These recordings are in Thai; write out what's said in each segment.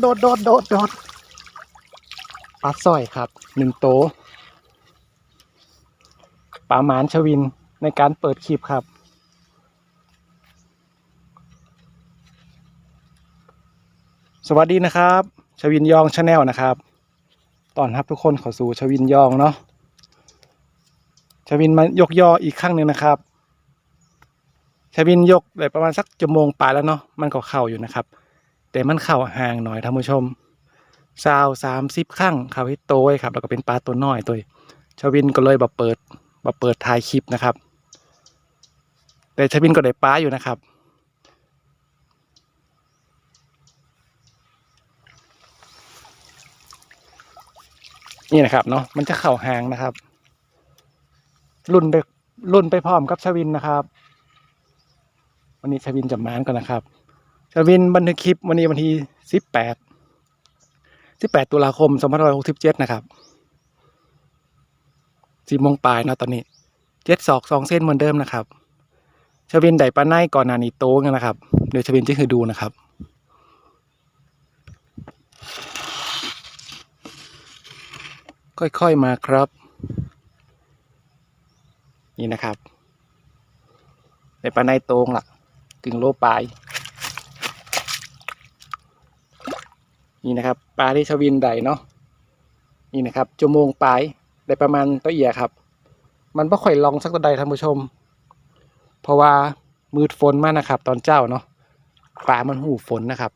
โดดโดดโดดโดดปลาสร้อยครับหนึ่งโตปลาหมานชวินในการเปิดคลิปครับ สวัสดีนะครับ ชวินยองชาแนลนะครับ ตอนรับทุกคนเข้าสู่ชวินยองเนาะชวินมายกยออีกครั้งหนึ่งนะครับชวินยกได้ประมาณสักชั่วโมงปลายแล้วเนาะมันก็เข้าอยู่นะครับ แต่มันเข้าห่างหน่อยท่านผู้ชมซาวสามสิบครั้งเขาให้โตไว้ครับ แล้วก็เป็นปลาตัวน้อยตัวชวินก็เลยมาเปิดมาเปิดถ่ายคลิปนะครับ แต่ชวินก็ได้ปลาอยู่นะครับนี่นะครับเนาะมันจะเข่าหางนะครับ รุ่นไปรุ่นไปพร้อมกับชวินนะครับ วันนี้ชวินจะมานก่อนนะครับ ชวินบันทึกคลิปวันนี้วันที่สิบแปดสิบแปดตุลาคมสองพันร้อยหกสิบเจ็ดนะครับสี่โมงปลายนะตอนนี้เจ็ดศอกสองเส้นเหมือนเดิมนะครับชวินไดปลาไนก่อนนานีโต้งนะครับ เดี๋ยวชวินจะคือดูนะครับค่อยๆมาครับ นี่นะครับในปลาในโตงล่ะกึ่งโลปลาย นี่นะครับปลาที่ชวินใดเนาะนี่นะครับจมงปลายได้ประมาณตัวเอียครับ มันไม่ค่อยลองสักตัวใดท่านผู้ชม เพราะว่ามืดฝนมากนะครับ ตอนเจ้าเนาะปลามันหูฝนนะครับ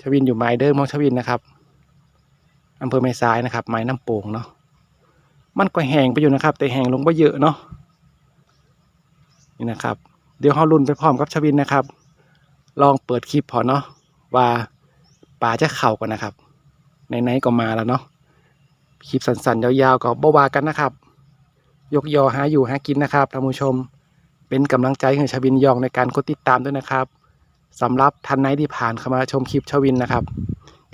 ชวินอยู่ไม้เดิมมองชวินนะครับอำเภอแม่ซ้ายนะครับ ไม้น้ำโป่งเนาะมันก็แห้งไปอยู่นะครับ แต่แห้งลงไปเยอะเนาะนี่นะครับ เดี๋ยวเราลุ้นไปพร้อมกับชวินนะครับ ลองเปิดคลิปพอเนาะว่า ป่าจะเข่ากันนะครับไหนๆก็มาแล้วเนาะคลิปสั้นๆ ยาวๆก็บ่วากันนะครับ ยกยอหาอยู่หากินนะครับท่านผู้ชม เป็นกำลังใจให้ชวินยองในการกดติดตามด้วยนะครับสำหรับท่านไหนที่ผ่านเข้ามาชมคลิปชวินนะครับ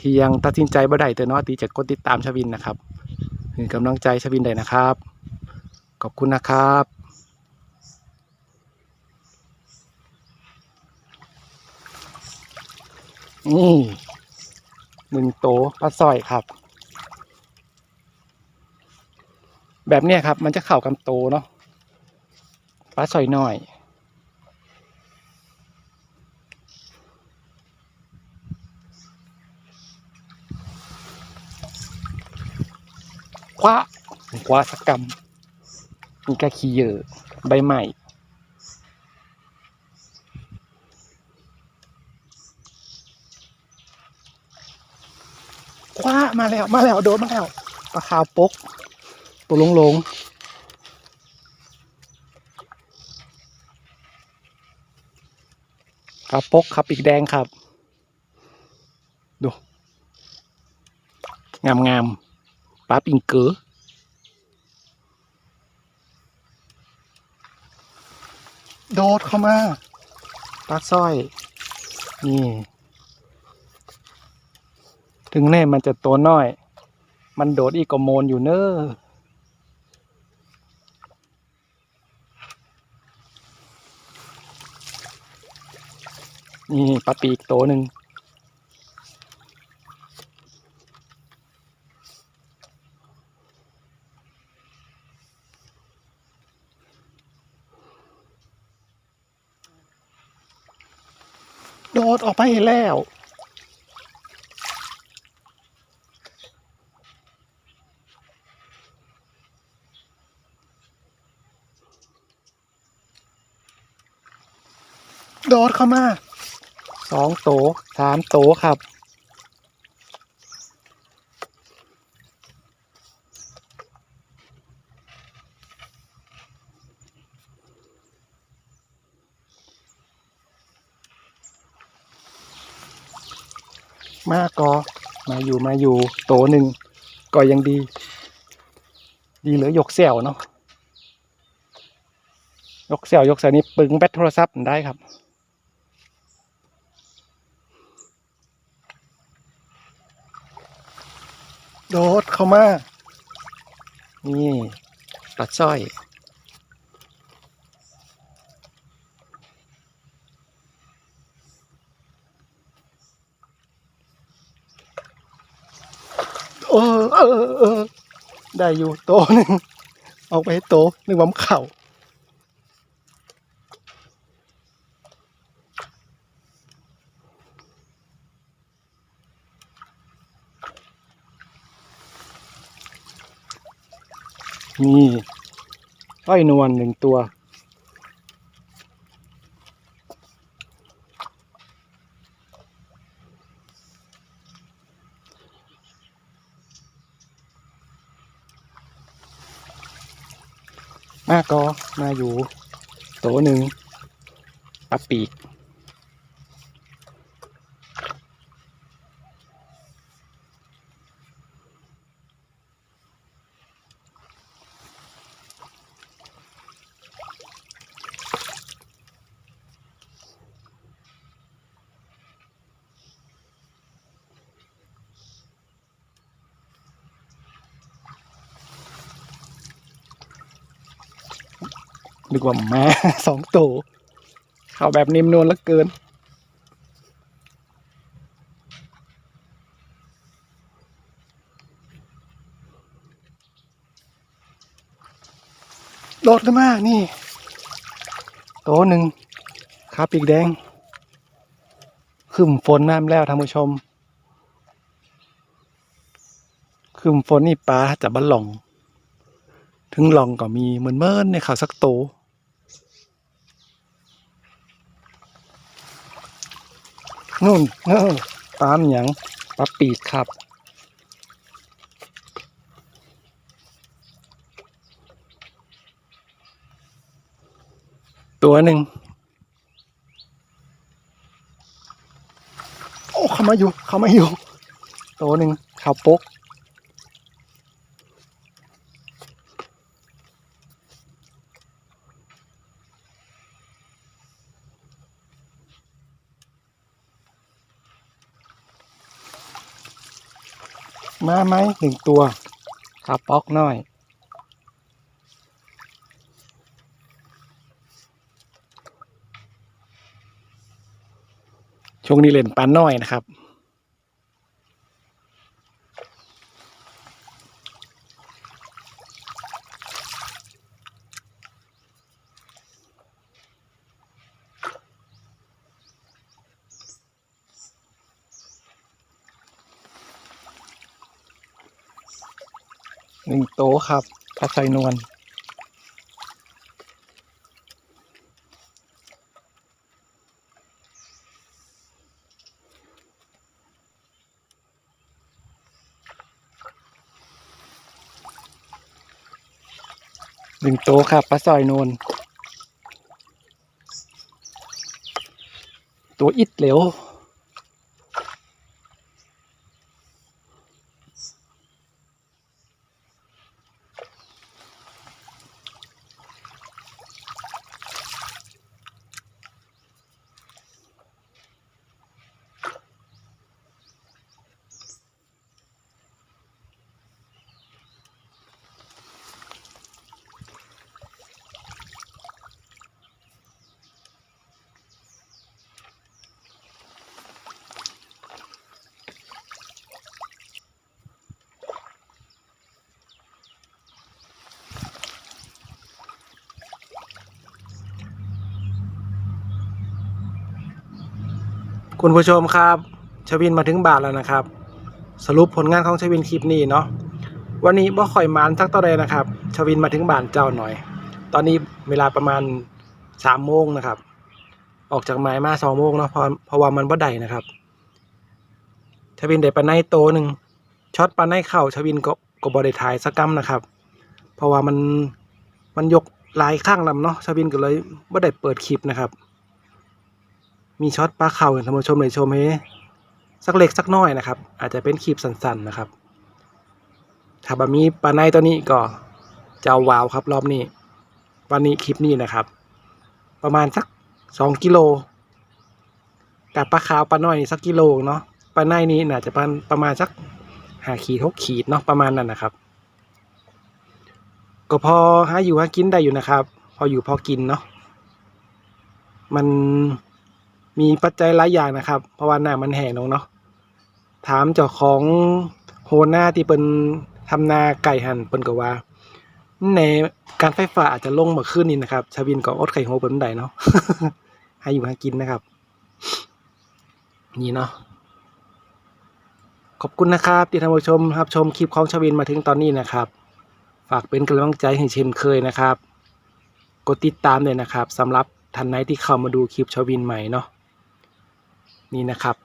ที่ยังตัดสินใจบ่ได้แต่เนาะตีจะกดติดตามชวินนะครับคือกำลังใจชวินได้นะครับ ขอบคุณนะครับนี่ หนึ่งโตปลาสร้อยครับ แบบเนี้ยครับ มันจะเข่ากับโตเนาะปลาสร้อยน้อย คว้าคว้าสักกรรมมีกระขี้เยอะ ใบใหม่ คว้ามาแล้วมาแล้วโดนมาแล้วปลาขาวปกตัวลงลงขาวปกครับปีกแดงครับ ดู งามงามๆปลาปิงเก๋อโดดเข้ามาปลาสร้อย นี่ ถึงแน่มันจะตัวน้อย มันโดดอีกกว่าโมนอยู่เนอ้อนี่ปลาปีกตัวหนึ่งโดดออกไปแล้ว โดดเข้ามาสองโตสามโตครับ มากก็มาอยู่มาอยู่โตหนึ่งก็ยังดี ดีเหลือยกเสี่ยวเนาะยกเสี่ยวยกเสี่ยวนี่ปึงแบตโทรศัพท์ได้ครับ โดดเข้ามา นี่ตัดสร้อย โอ้ได้อยู่โตหนึ่งออกไปให้โตหนึ่งวัมเข่า นี่อ้อยนวลหนึ่งตัว มาก็มาอยู่โตหนึ่งปลาปีก นึกว่าแม่สองตัวเข้าแบบนิ่มนวลเหลือเกิน โดดขึ้นมานี่โตหนึ่งขาปีกแดง ขึ้นฝนน้ำแล้วท่านผู้ชม ขึ้นฝนนี่ปลาจะบันหลองถึงหลองก็มีเหมือนเมินในข่าวสักโต นู่นเออปลาหยังปลาปีกครับ ตัวหนึ่งโอ้เขามาอยู่เขามาอยู่ ตัวหนึ่งข่าวปก มาไหมหนึ่งตัวขาป๊อกน้อย ช่วงนี้เล่นปลาน้อยนะครับ หนึ่งโต๊ะครับพัดไซนวลหนึ่งโต๊ะครับปลาซอยนวลตัวอิดเหลว คุณผู้ชมครับชวินมาถึงบ้านแล้วนะครับ สรุปผลงานของชวินคลิปนี้เนาะวันนี้บ่ค่อยมานสักเท่าใดนะครับชวินมาถึงบ้านเจ้าหน่อย ตอนนี้เวลาประมาณสามโมงนะครับ ออกจากไม้มาสองโมงเนาะเพราะเพราะว่ามันบ่ได้นะครับชวินได้ปลาในโตหนึ่งช็อตปลาในเข่าชวินก็ก็บ่ได้ถ่ายสักกัมนะครับ เพราะว่ามันมันยกหลายข้างลำเนาะชวินก็เลยบ่ได้เปิดคลิปนะครับ มีช็อตปลาเข่าให้ท่านผู้ชมได้ชมให้สักเล็กสักน้อยนะครับ อาจจะเป็นคลิปสั้นๆนะครับ ถ้าบะมีปลาในตัวนี้ก็จะเอาวาวครับรอบนี้ วันนี้คลิปนี้นะครับ ประมาณสักสองกิโลกับปลาขาวปลาน้อยนี่สักกิโลเนาะปลาในนี้น่าจะประมาณประมาณสักห้าขีดหกขีดเนาะประมาณนั้นนะครับ ก็พอหาอยู่หากินได้อยู่นะครับ พออยู่พอกินเนาะมัน มีปัจจัยหลายอย่างนะครับ เพราะว่าหน้ามันแห้งลงเนาะถามเจ้าของโหหน้าที่เปิ้นทำนาไก่หันเปิ้นก็ว่า ในการไฟฟ้าอาจจะลงมาขึ้นนี่นะครับ ชาวินก็อดไข่โฮเปิ้นไดเนาะให้อยู่หากินนะครับ นี่เนาะขอบคุณนะครับที่ท่านผู้ชมครับชมคลิปของชาวินมาถึงตอนนี้นะครับ ฝากเป็นกำลังใจให้เช่นเคยนะครับ กดติดตามเลยนะครับสำหรับท่านไหนที่เข้ามาดูคลิปชาวินใหม่เนาะ นี่นะครับ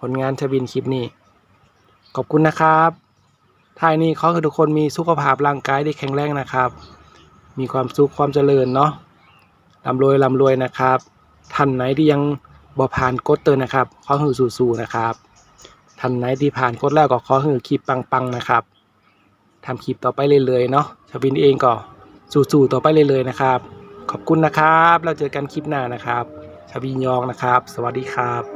ผลงานชาวินคลิปนี้ ขอบคุณนะครับท้ายนี้ขอให้ทุกคนมีสุขภาพร่างกายได้แข็งแรงนะครับ มีความสุขความเจริญเนาะร่ำรวยร่ำรวยนะครับ ท่านไหนที่ยังบ่ผ่านกดเตือนนะครับ ขอให้สู้ๆนะครับ ท่านไหนที่ผ่านกดแล้วก็ขอให้คลิปปังๆนะครับทำคลิปต่อไปเรื่อยๆเนาะชาวินเองก็สู้ๆต่อไปเรื่อยๆนะครับ ขอบคุณนะครับ แล้วเจอกันคลิปหน้านะครับชาวินยองนะครับ สวัสดีครับ